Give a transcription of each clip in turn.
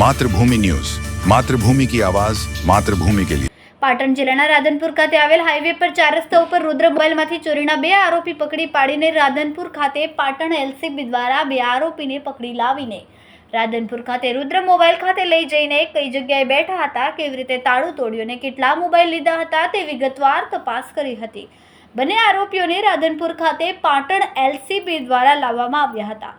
Mathrubhumi news. Mathrubhumi કી આવાઝ માતૃભૂમિ કે લીએ પાટણ જિલ્લાના રાધનપુર ખાતે આવેલ હાઈવે પર ચાર રસ્તા ઉપર રુદ્ર મોબાઈલમાંથી ચોરીના બે આરોપી પકડી પાડીને રાધનપુર ખાતે પાટણ એલસીબી દ્વારા બે આરોપીને પકડી લાવીને. રાધનપુર ખાતે રુદ્ર મોબાઈલ ખાતે લઈ જઈને કઈ જગ્યાએ બેઠા હતા, કેવી રીતે તાળું તોડ્યું અને કેટલા મોબાઈલ લીધા હતા તે વિગતવાર તપાસ કરી હતી. બંને આરોપીઓને રાધનપુર ખાતે પાટણ એલસીબી દ્વારા લાવવામાં આવ્યા હતા.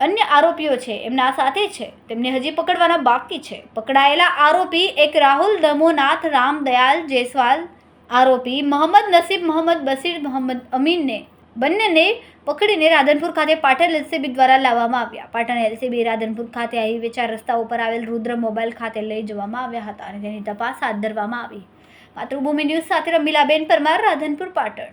અન્ય આરોપીઓ છે, એમના સાથે છે. તેમને હજી પકડવાના બાકી છે. પકડાયેલા આરોપી એક રાહુલ દમોનાથ રામદયાલ જયસ્વાલ આરોપી મોહમ્મદ નસીબ મોહમ્મદ બસીર મોહમ્મદ અમીનને બંનેને પકડીને રાધનપુર ખાતે પાટણ એલસીબી દ્વારા લાવવામાં આવ્યા. પાટણ એલસીબી રાધનપુર ખાતે હાઈવે ચાર રસ્તા ઉપર આવેલ રુદ્ર મોબાઈલ ખાતે લઈ જવામાં આવ્યા હતા અને તેની તપાસ હાથ ધરવામાં આવી. માતૃભૂમિ ન્યૂઝ સાથે રમીલાબેન પરમાર, રાધનપુર, પાટણ.